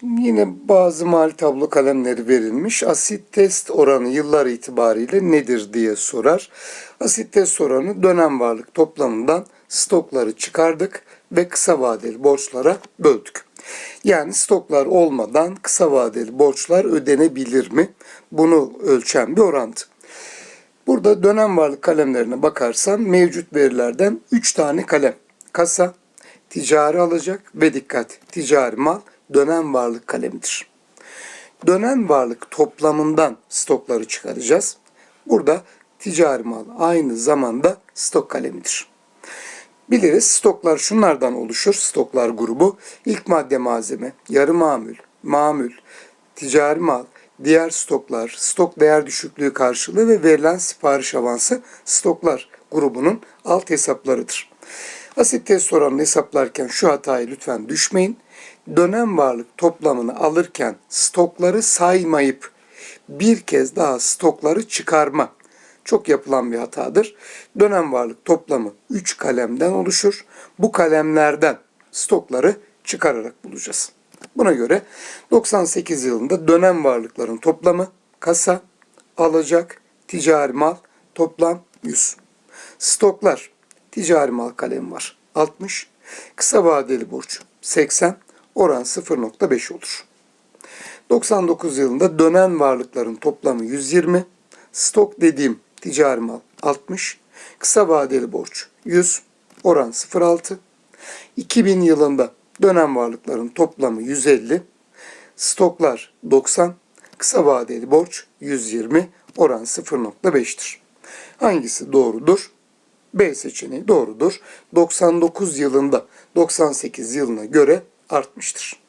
Şimdi yine bazı mal tablo kalemleri verilmiş. Asit test oranı yıllar itibariyle nedir diye sorar. Asit test oranı dönem varlık toplamından stokları çıkardık ve kısa vadeli borçlara böldük. Yani stoklar olmadan kısa vadeli borçlar ödenebilir mi? Bunu ölçen bir orantı. Burada dönem varlık kalemlerine bakarsan mevcut verilerden 3 tane kalem. Kasa, ticari alacak ve dikkat ticari mal dönem varlık kalemidir. Dönem varlık toplamından stokları çıkaracağız. Burada ticari mal aynı zamanda stok kalemidir. Biliriz stoklar şunlardan oluşur. Stoklar grubu ilk madde malzeme, yarı mamül, mamül, ticari mal, diğer stoklar, stok değer düşüklüğü karşılığı ve verilen sipariş avansı stoklar grubunun alt hesaplarıdır. Asit test oranını hesaplarken şu hatayı lütfen düşmeyin. Dönem varlık toplamını alırken stokları saymayıp bir kez daha stokları çıkarma çok yapılan bir hatadır. Dönem varlık toplamı 3 kalemden oluşur. Bu kalemlerden stokları çıkararak bulacağız. Buna göre 98 yılında dönem varlıkların toplamı kasa, alacak, ticari mal toplam 100. Stoklar ticari mal kalemi var 60, kısa vadeli borç 80, oran 0.5 olur. 99 yılında dönen varlıkların toplamı 120, stok dediğim ticari mal 60, kısa vadeli borç 100, oran 0.6. 2000 yılında dönem varlıkların toplamı 150, stoklar 90, kısa vadeli borç 120, oran 0.5'tir. Hangisi doğrudur? B seçeneği doğrudur. 99 yılında 98 yılına göre artmıştır.